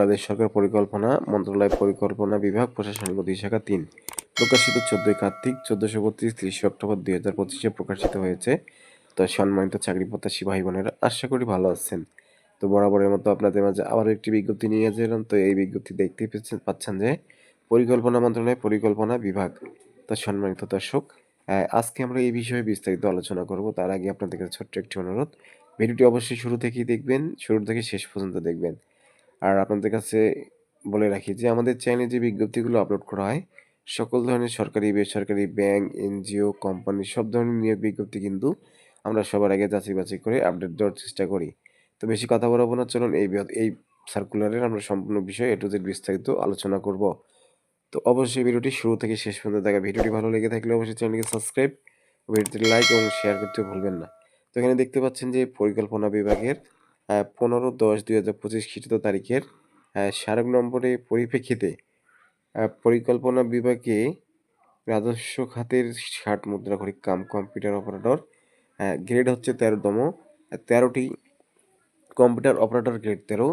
বাংলাদেশ সরকার পরিকল্পনা, মন্ত্রণালয় পরিকল্পনা বিভাগ, প্রশাসনিক অধিশাখা তিন। প্রকাশিত চোদ্দই কার্তিক, চোদ্দশো বত্রিশ, তিরিশে অক্টোবর দুই হাজার পঁচিশে প্রকাশিত হয়েছে। তো সম্মানিত চাকরি প্রত্যাশী ভাই বোনেরা, আশা করি ভালো আছেন। তো বরাবরের মতো আপনাদের মাঝে আবারও একটি বিজ্ঞপ্তি নিয়ে এলাম তো এই বিজ্ঞপ্তি পেয়েছেন পাচ্ছেন যে পরিকল্পনা মন্ত্রণালয় পরিকল্পনা বিভাগ। তো সম্মানিত দর্শক আজকে আমরা এই বিষয়ে বিস্তারিত আলোচনা করব। তার আগে আপনাদের কাছে ছোট্ট একটি অনুরোধ। ভিডিওটি অবশ্যই শুরু থেকেই দেখবেন, শুরু থেকে শেষ পর্যন্ত দেখবেন। আর আপনাদের কাছে বলে রাখি যে আমাদের চ্যানেলে যে বিজ্ঞপ্তিগুলো আপলোড করা হয়, সকল ধরনের সরকারি, বেসরকারি ব্যাংক এনজিও কোম্পানি সব ধরনের নিয়োগ বিজ্ঞপ্তি কিন্তু আমরা সবার আগে যাচাই বাছাই করে আপডেট দেওয়ার চেষ্টা করি। তো বেশি কথা বলব না, চলুন এই এই সার্কুলারের আমরা সম্পূর্ণ বিষয় জেড বিস্তারিত আলোচনা করব। তো অবশ্যই ভিডিওটি শুরু থেকে শেষ পর্যন্ত দেখা। ভিডিওটি ভালো লেগে থাকলে অবশ্যই চ্যানেলকে সাবস্ক্রাইব ভিডিওটি লাইক এবং শেয়ার করতে ভুলবেন না। তো এখানে দেখতে পাচ্ছেন যে পরিকল্পনা বিভাগের পনেরো দশ দুই হাজার পঁচিশ খ্রিস্ট তারিখের স্মারক নম্বরের পরিপ্রেক্ষিতে পরিকল্পনা বিভাগে রাজস্ব খাতের ষাট মুদ্রাঘড়ি কাম কম্পিউটার অপারেটর গ্রেড হচ্ছে তেরোতম, তেরোটি কম্পিউটার অপারেটর গ্রেড তেরো,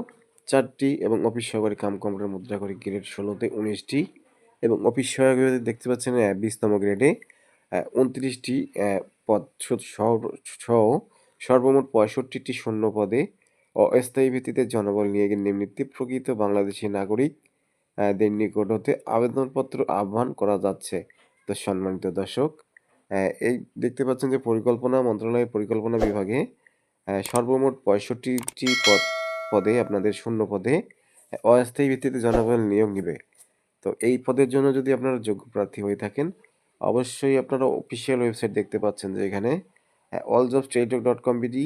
চারটি এবং অফিস সহকারী কাম কম্পিউটার মুদ্রাঘড়ি গ্রেড ষোলোতে উনিশটি এবং অফিস সহায়ক দেখতে পাচ্ছেন বিশতম গ্রেডে উনত্রিশটি পদ সহ সর্বমোট পঁয়ষট্টিটি শূন্য পদে অস্থায়ী ভিত্তিতে জনবল নিয়োগের নিমিত্তে প্রকৃত বাংলাদেশি নাগরিক আহ, দের নিকট হতে আবেদনপত্র আহ্বান করা যাচ্ছে। তো সম্মানিত দর্শক এই দেখতে পাচ্ছেন যে পরিকল্পনা মন্ত্রণালয়ের পরিকল্পনা বিভাগে সর্বমোট পঁয়ষট্টিটি পদ পদে আপনাদের শূন্য পদে অস্থায়ী ভিত্তিতে জনবল নিয়োগ নিবে। তো এই পদের জন্য যদি আপনারা যোগ্য প্রার্থী হয়ে থাকেন অবশ্যই আপনারা অফিসিয়াল ওয়েবসাইট দেখতে পাচ্ছেন যে এখানে অল জব স্টেটক ডট কম বিডি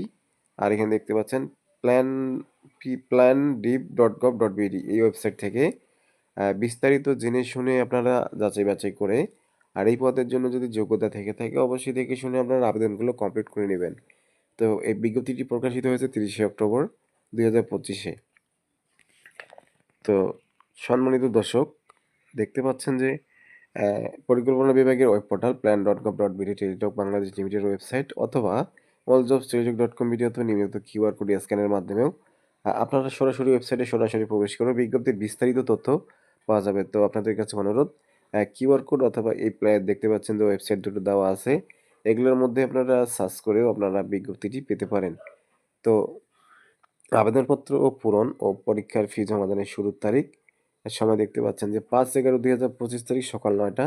আর এখানে দেখতে পাচ্ছেন plan plan dip dot gov dot BD এই ওয়েবসাইট থেকে বিস্তারিত জেনে শুনে আপনারা যাচাই বাছাই করে আর এই পদের জন্য যদি যোগ্যতা থেকে থাকে, অবশ্যই দেখে শুনে আপনারা আবেদনগুলো কমপ্লিট করে নেবেন। তো এই বিজ্ঞপ্তিটি প্রকাশিত হয়েছে তিরিশে অক্টোবর দুই হাজার পঁচিশে। তো সম্মানিত দর্শক, দেখতে পাচ্ছেন যে পরিকল্পনা বিভাগের web portal plan dot gov dot BD Teletalk Bangladesh limited website অথবা all jobs Teletalk dot com BD অথবা নিয়মিত কিউআর কোড স্ক্যানের মাধ্যমেও আপনারা সরাসরি ওয়েবসাইটে সরাসরি প্রবেশ করে বিজ্ঞপ্তির বিস্তারিত তথ্য পাওয়া যাবে। তো আপনাদের কাছে অনুরোধ কিউআর কোড অথবা এই প্ল্যান দেখতে পাচ্ছেন যে ওয়েবসাইট দুটো দেওয়া আছে, এগুলোর মধ্যে আপনারা সার্চ করেও আপনারা বিজ্ঞপ্তিটি পেতে পারেন। তো আবেদনপত্র ও পূরণ ও পরীক্ষার ফি জমাদানের শুরুর তারিখ সময় দেখতে পাচ্ছেন যে পাঁচ এগারো দুই হাজার পঁচিশ তারিখ সকাল নয়টা।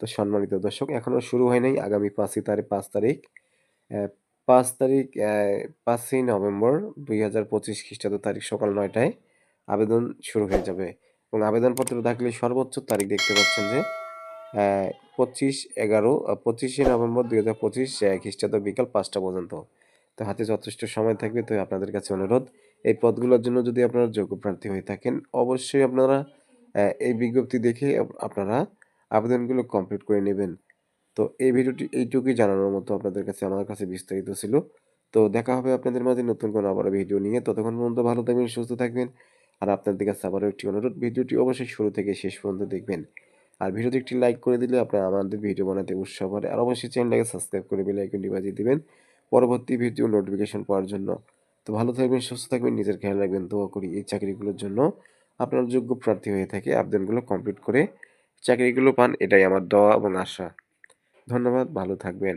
তো সম্মানিত দর্শক এখনও শুরু হয় নাই, আগামী পাঁচই তারিখ, পাঁচ তারিখ পাঁচ তারিখ পাঁচই নভেম্বর দুই হাজার পঁচিশ খ্রিস্টাব্দ তারিখ সকাল নয়টায় আবেদন শুরু হয়ে যাবে। এবং আবেদনপত্র দাখিলের সর্বোচ্চ তারিখ দেখতে পাচ্ছেন যে পঁচিশ এগারো পঁচিশে নভেম্বর দুই হাজার পঁচিশ খ্রিস্টাব্দ বিকাল পাঁচটা পর্যন্ত। তো হাতে যথেষ্ট সময় থাকবে, তো আপনাদের কাছে অনুরোধ, এই পদগুলোর জন্য যদি আপনারা যোগ্য প্রার্থী হয়ে থাকেন, অবশ্যই আপনারা এই বিজ্ঞপ্তি দেখে আপনারা আবেদনগুলো কমপ্লিট করে নেবেন। তো এই ভিডিওটি এইটুকুই জানানোর মতো আপনাদের কাছে, আমার কাছে বিস্তারিত ছিল। তো দেখা হবে আপনাদের মাঝে নতুন কোনো আবার ভিডিও নিয়ে। ততক্ষণ পর্যন্ত ভালো থাকবেন, সুস্থ থাকবেন। আর আপনাদের কাছে আবারও একটি অনুরোধ, ভিডিওটি অবশ্যই শুরু থেকে শেষ পর্যন্ত দেখবেন। আর ভিডিওতে একটি লাইক করে দিলে আপনারা আমাদের ভিডিও বানাতে উৎসাহ করে আর অবশ্যই চ্যানেলটাকে সাবস্ক্রাইব করে বেল বাজিয়ে দিবেন পরবর্তী ভিডিও নোটিফিকেশন পাওয়ার জন্য। তো ভালো থাকবেন, সুস্থ থাকবেন, নিজের খেয়াল রাখবেন, দোয়া করি এই চাকরিগুলোর জন্য। আপনার যোগ্য প্রার্থী হয়ে থাকে, আবেদনগুলো কমপ্লিট করে চাকরিগুলো পান, এটাই আমার দোয়া এবং আশা। ধন্যবাদ ভালো থাকবেন।